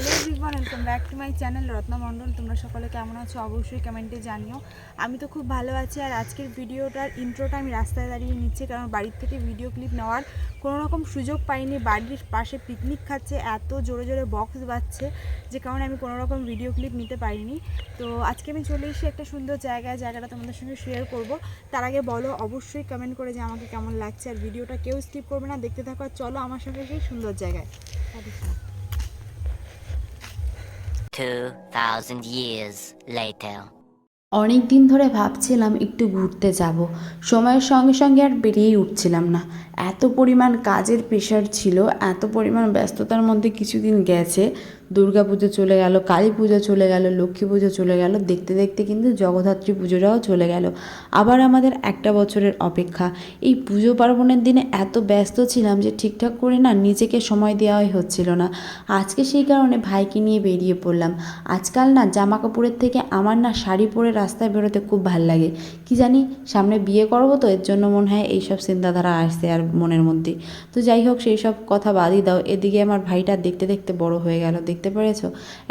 Hello everyone welcome back to my channel Ratna Mondal. তোমরা সকলে কেমন আছো? অবশ্যই কমেন্টে জানিও। আমি তো খুব ভালো আছি, আর আজকের ভিডিওটার ইন্ট্রোটা আমি রাস্তায় দাঁড়িয়ে নিচ্ছি, কারণ বাড়ির থেকে ভিডিও ক্লিপ নেওয়ার কোনো রকম সুযোগ পাইনি। বাড়ির পাশে পিকনিক খাচ্ছে, এত জোরে জোরে বক্স বাজছে যে কারণে আমি কোনো রকম ভিডিও ক্লিপ নিতে পারিনি। তো আজকে আমি চলে এসেছি একটা সুন্দর জায়গায়, জায়গাটা তোমাদের সঙ্গে শেয়ার করব। তার আগে বলো, অবশ্যই কমেন্ট করে যে আমাকে কেমন লাগছে, আর ভিডিওটা কেউ স্কিপ করবে না, দেখতে থাকো, আর চলো আমার সঙ্গে সেই সুন্দর জায়গায়। আচ্ছা। 2,000 years later. অনেক দিন ধরে ভাবছিলাম একটু ঘুরতে যাব। সময়ের সঙ্গে সঙ্গে আর বেরিয়েই উঠছিলাম না। এত পরিমাণ কাজের প্রেশার ছিল, এত পরিমাণ ব্যস্ততার মধ্যে কিছুদিন গেছে। দুর্গা পুজো চলে গেল, কালী পুজো চলে গেল, লক্ষ্মী পুজো চলে গেল, দেখতে দেখতে কিন্তু জগদ্ধাত্রী পুজোটাও চলে গেল। আবার আমাদের একটা বছরের অপেক্ষা। এই পুজো পার্বণের দিনে এত ব্যস্ত ছিলাম যে ঠিকঠাক করে না নিজেকে সময় দেওয়াই হচ্ছিল না। আজকে সেই কারণে ভাইকে নিয়ে বেরিয়ে পড়লাম। আজকাল না জামা কাপড়ের থেকে আমার না শাড়ি পরে রাস্তায় বেরোতে খুব ভালো লাগে। কি জানি, সামনে বিয়ে করব তো, এর জন্য মনে হয় এইসব চিন্তাধারা আসছে আর মনের মধ্যে। তো যাই হোক, সেই সব কথা বাদই দাও। এদিকে আমার ভাইটা দেখতে দেখতে বড় হয়ে গেল, দেখতে পেরেছ?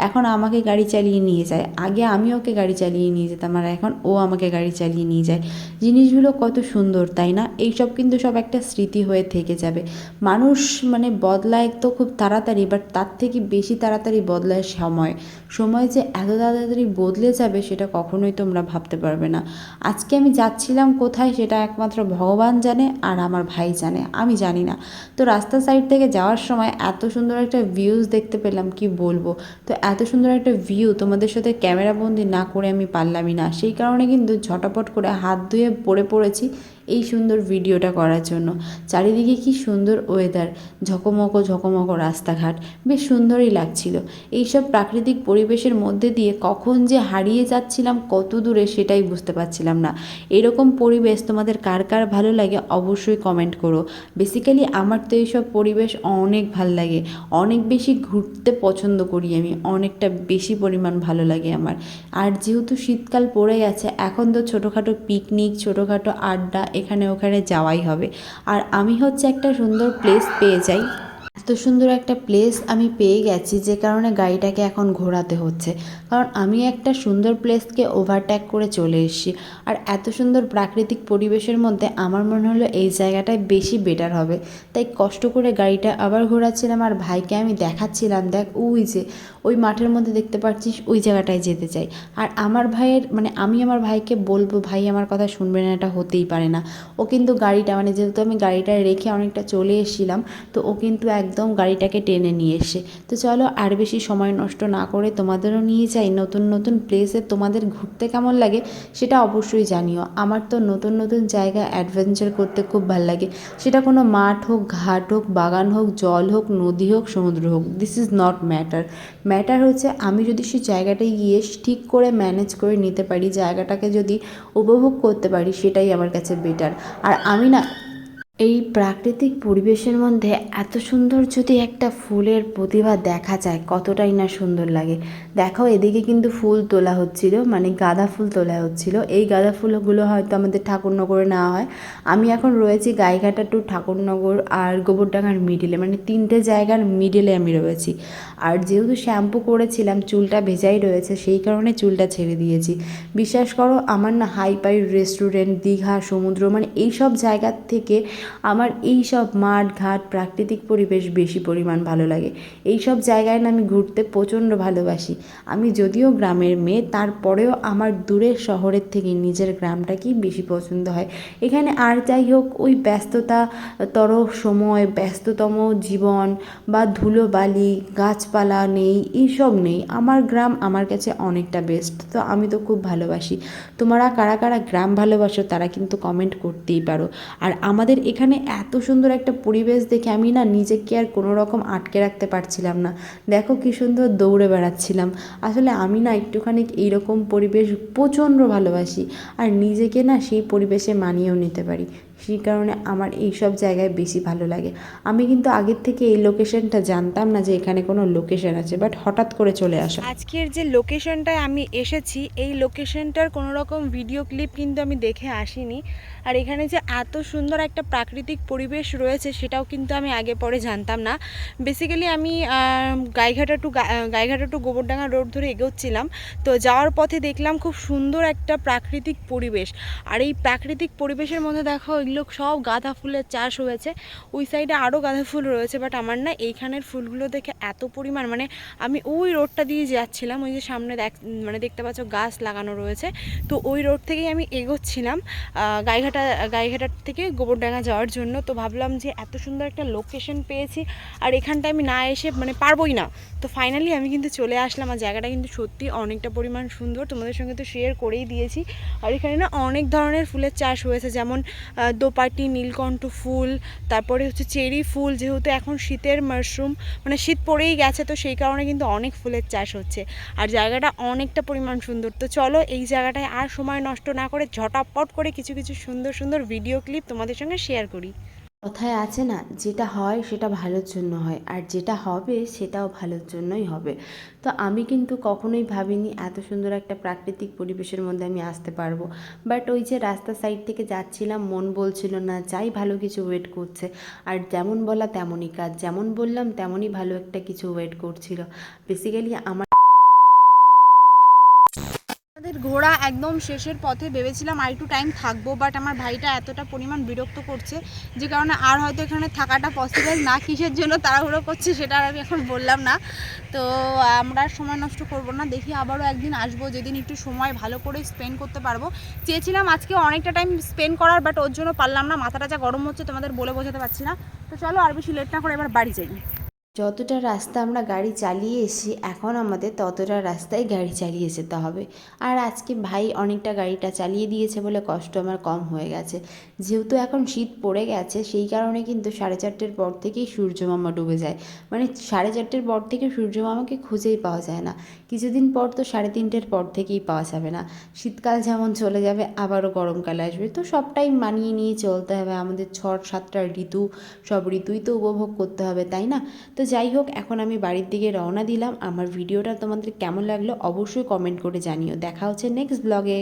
এখন আমাকে গাড়ি চালিয়ে নিয়ে যায়। আগে আমি ওকে গাড়ি চালিয়ে নিয়ে যেতাম আর এখন ও আমাকে গাড়ি চালিয়ে নিয়ে যায়। জিনিসগুলো কত সুন্দর, তাই না? এইসব কিন্তু সব একটা স্মৃতি হয়ে থেকে যাবে। মানুষ মানে বদলায় তো খুব তাড়াতাড়ি বাট তার থেকে বেশি তাড়াতাড়ি বদলায় সময়। সময় যে এত তাড়াতাড়ি বদলে যাবে, সেটা কখনোই তোমরা ভাবতে পারবে না। আজকে আমি যাচ্ছিলাম কোথায় সেটা একমাত্র ভগবান জানে আর আমার ভাই জানে, আমি জানি না। তো রাস্তা সাইড থেকে যাওয়ার সময় এত সুন্দর একটা ভিউজ দেখতে পেলাম, কি বলব? তো এত সুন্দর একটা ভিউ তোমাদের সাথে ক্যামেরা বন্দি না করে আমি পারলামই না। সেই কারণে কিন্তু ঝটাপট করে হাত ধুয়ে পড়ে পড়েছি এই সুন্দর ভিডিওটা করার জন্য। চারিদিকে কি সুন্দর ওয়েদার ঝকমকো ঝকমকো রাস্তাঘাট, বেশ সুন্দরই লাগছিল। এইসব প্রাকৃতিক পরিবেশের মধ্যে দিয়ে কখন যে হারিয়ে যাচ্ছিলাম, কত দূরে সেটাই বুঝতে পারছিলাম না। এরকম পরিবেশ তোমাদের কার কার ভালো লাগে অবশ্যই কমেন্ট করো। বেসিক্যালি আমার তো এইসব পরিবেশ অনেক ভালো লাগে। অনেক বেশি ঘুরতে পছন্দ করি আমি। অনেকটা বেশি পরিমাণ ভালো লাগে আমার। আর যেহেতু শীতকাল পড়ে গেছে, এখন তো ছোটোখাটো পিকনিক ছোটোখাটো আড্ডা এখানে ওখানে যাওয়াই হবে। আর আমি হচ্ছে একটা সুন্দর প্লেস পেয়ে যাই। এত সুন্দর একটা প্লেস আমি পেয়ে গেছি যে কারণে গাড়িটাকে এখন ঘোরাতে হচ্ছে। কারণ আমি একটা সুন্দর প্লেসকে ওভারটেক করে চলে এসেছি। আর এত সুন্দর প্রাকৃতিক পরিবেশের মধ্যে আমার মনে হলো এই জায়গাটায় বেশি বেটার হবে। তাই কষ্ট করে গাড়িটা আবার ঘোরাচ্ছিলাম আর ভাইকে আমি দেখাচ্ছিলাম, দেখ, ওই যে, ওই মাঠের মধ্যে দেখতে পাচ্ছিস, ওই জায়গাটায় যেতে চাই। আর আমার ভাইয়ের মানে আমি আমার ভাইকে বলব, ভাই, আমার কথা শুনবে না, এটা হতেই পারে না। ও কিন্তু গাড়িটা মানে যেহেতু আমি গাড়িটা রেখে অনেকটা চলে এসেছিলাম, তো ও কিন্তু একদম গাড়িটাকে টেনে নিয়ে এসে। তো চলো আর বেশি সময় নষ্ট না করে তোমাদেরও নিয়ে যাই নতুন নতুন প্লেসে তোমাদের ঘুরতে কেমন লাগে সেটা অবশ্যই জানিও। আমার তো নতুন নতুন জায়গা অ্যাডভেঞ্চার করতে খুব ভালো লাগে। সেটা কোনো মাঠ হোক, ঘাট হোক, বাগান হোক, জল হোক, নদী হোক, সমুদ্র হোক this is not matter matter হচ্ছে আমি যদি সেই জায়গাটায় গিয়ে ঠিক করে ম্যানেজ করে নিতে পারি, জায়গাটাকে যদি উপভোগ করতে পারি, সেটাই আমার কাছে বেটার আর আমি না এই প্রাকৃতিক পরিবেশের মধ্যে এত সুন্দর যদি একটা ফুলের প্রতিভা দেখা যায়, কতটাই না সুন্দর লাগে। দেখো, এদিকে কিন্তু ফুল তোলা হচ্ছিল মানে গাঁদা ফুল তোলা হচ্ছিল। এই গাঁদা ফুলগুলো হয়তো আমাদের ঠাকুরনগরে নেওয়া হয়। আমি এখন রয়েছি গাইঘাটা টু ঠাকুরনগর আর গোবরডাঙ্গার মিডিলে মানে তিনটে জায়গার মিডিলে আমি রয়েছি। আর যেহেতু শ্যাম্পু করেছিলাম, চুলটা ভেজাই রয়েছে, সেই কারণে চুলটা ছেড়ে দিয়েছি। বিশ্বাস করো, আমার না হাই পাই রেস্টুরেন্ট, দীঘা, সমুদ্র মানে এইসব জায়গার থেকে আমার এই সব মাঠ, ঘাট, প্রাকৃতিক পরিবেশ বেশি পরিমাণ ভালো লাগে। এই সব জায়গায় না আমি ঘুরতে প্রচণ্ড ভালোবাসি। আমি যদিও গ্রামের মেয়ে, তারপরেও আমার দূরের শহরের থেকে নিজের গ্রামটাকেই বেশি পছন্দ হয়। এখানে আর যাই হোক, ওই ব্যস্ততা তর সময়, ব্যস্ততম জীবন বা ধুলো বালি, গাছপালা নেই এইসব নেই। আমার গ্রাম আমার কাছে অনেকটা বেস্ট তো আমি তো খুব ভালোবাসি। তোমরা কারা কারা গ্রাম ভালোবাসো, তারা কিন্তু কমেন্ট করতেই পারো। আর আমাদের এখানে এত সুন্দর একটা পরিবেশ দেখে আমি না নিজেকে আর কোনো রকম আটকে রাখতে পারছিলাম না। দেখো কী সুন্দর দৌড়ে বেড়াচ্ছিলাম। আসলে আমি না একটুখানি এইরকম পরিবেশ প্রচণ্ড ভালোবাসি। আর নিজেকে না সেই পরিবেশে মানিয়েও নিতে পারি। সেই কারণে আমার এই সব জায়গায় বেশি ভালো লাগে। আমি কিন্তু আগের থেকে এই লোকেশনটা জানতাম না যে এখানে কোনো লোকেশন আছে বাট হঠাৎ করে চলে আসা। আজকের যে লোকেশনটায় আমি এসেছি, এই লোকেশনটার কোনো রকম ভিডিও ক্লিপ কিন্তু আমি দেখে আসিনি। আর এখানে যে এত সুন্দর একটা প্রাকৃতিক পরিবেশ রয়েছে, সেটাও কিন্তু আমি আগে পরে জানতাম না। বেসিক্যালি আমি Gaighata to Gaighata to Gobardanga road ধরে এগোচ্ছিলাম। তো যাওয়ার পথে দেখলাম খুব সুন্দর একটা প্রাকৃতিক পরিবেশ। আর এই প্রাকৃতিক পরিবেশের মধ্যে দেখো এগুলো সব গাঁদা ফুলের চাষ হয়েছে। ওই সাইডে আরও গাঁদা ফুল রয়েছে বাট আমার না এইখানের ফুলগুলো দেখে এত পরিমাণ মানে আমি ওই রোডটা দিয়ে যাচ্ছিলাম, ওই যে সামনে দেখ মানে দেখতে পাচ্ছ গাছ লাগানো রয়েছে। তো ওই রোড থেকেই আমি এগোচ্ছিলাম গাইঘাটা গাইঘাটার থেকে গোবরডাঙ্গা যাওয়ার জন্য। তো ভাবলাম যে এত সুন্দর একটা লোকেশন পেয়েছি, আর এখানটা আমি না এসে মানে পারবোই না। তো ফাইনালি আমি কিন্তু চলে আসলাম, আর জায়গাটা কিন্তু সত্যি অনেকটা পরিমাণ সুন্দর। তোমাদের সঙ্গে তো শেয়ার করেই দিয়েছি। আর এখানে না অনেক ধরনের ফুলের চাষ হয়েছে, যেমন দোপাটি নীলকণ্ঠ ফুল, তারপরে হচ্ছে চেরি ফুল, যেহেতু এখন শীতের মাশরুম মানে শীত পড়েই গেছে, তো সেই কারণে কিন্তু অনেক ফুলের চাষ হচ্ছে। আর জায়গাটা অনেকটা পরিমাণ সুন্দর। তো চলো এই জায়গাটায় আর সময় নষ্ট না করে ঝটাপট করে কিছু কিছু সুন্দর সুন্দর ভিডিও ক্লিপ তোমাদের সঙ্গে শেয়ার করি। কথায় আছে না, যেটা হয় সেটা ভালোর জন্য হয়, আর যেটা হবে সেটাও ভালোর জন্যই হবে। তো আমি কিন্তু কখনোই ভাবিনি এত সুন্দর একটা প্রাকৃতিক পরিবেশের মধ্যে আমি আসতে পারব। বাট ওই যে রাস্তা সাইড থেকে যাচ্ছিলাম, মন বলছিল না, যাই ভালো কিছু ওয়েট করছে। আর যেমন বলা তেমনই কাজ, যেমন বললাম তেমনই ভালো একটা কিছু ওয়েট করছিল। বেসিক্যালি আমার ঘোড়া একদম শেষের পথে ভেবেছিলাম আর একটু টাইম থাকব বাট আমার ভাইটা এতটা পরিমাণ বিরক্ত করছে যে কারণে আর হয়তো এখানে থাকাটা পসিবল না। কিসের জন্য তাড়াহুড়ো করছে সেটা আর আমি এখন বললাম না। তো আমরা সময় নষ্ট করব না, দেখি আবারও একদিন আসব, যেদিন একটু সময় ভালো করে স্পেন্ড করতে পারব। চেয়েছিলাম আজকে অনেকটা টাইম স্পেন্ড করার বাট ওর জন্য পারলাম না, মাথাটা যা গরম হচ্ছে তোমাদের বলে বোঝাতে পারছি না। তো চলো আর বেশি লেট না করে এবার বাড়ি যাই। যতটা রাস্তা আমরা গাড়ি চালিয়ে এসেছি, এখন আমাদের ততটা রাস্তায় গাড়ি চালিয়ে যেতে হবে। আর আজকে ভাই অনেকটা গাড়িটা চালিয়ে দিয়েছে বলে কষ্ট আমার কম হয়ে গেছে। যেহেতু এখন শীত পড়ে গেছে, সেই কারণে কিন্তু সাড়ে চারটের পর থেকেই সূর্যমামা ডুবে যায়। মানে সাড়ে চারটের পর থেকে সূর্যমামাকে খুঁজেই পাওয়া যায় না। কিছুদিন পর তো সাড়ে তিনটের পর থেকেই পাওয়া যাবে না। শীতকাল যেমন চলে যাবে, আবারও গরমকাল আসবে। তো সবটাই মানিয়ে নিয়ে চলতে হবে। আমাদের ছট, সাতটা ঋতু, সব ঋতুই তো উপভোগ করতে হবে, তাই না? তো যাই হোক, এখন আমি বাড়ির দিকে রওনা দিলাম। আমার ভিডিওটা তোমাদের কেমন লাগল অবশ্যই কমেন্ট করে জানিও। দেখা হচ্ছে নেক্সট ব্লগে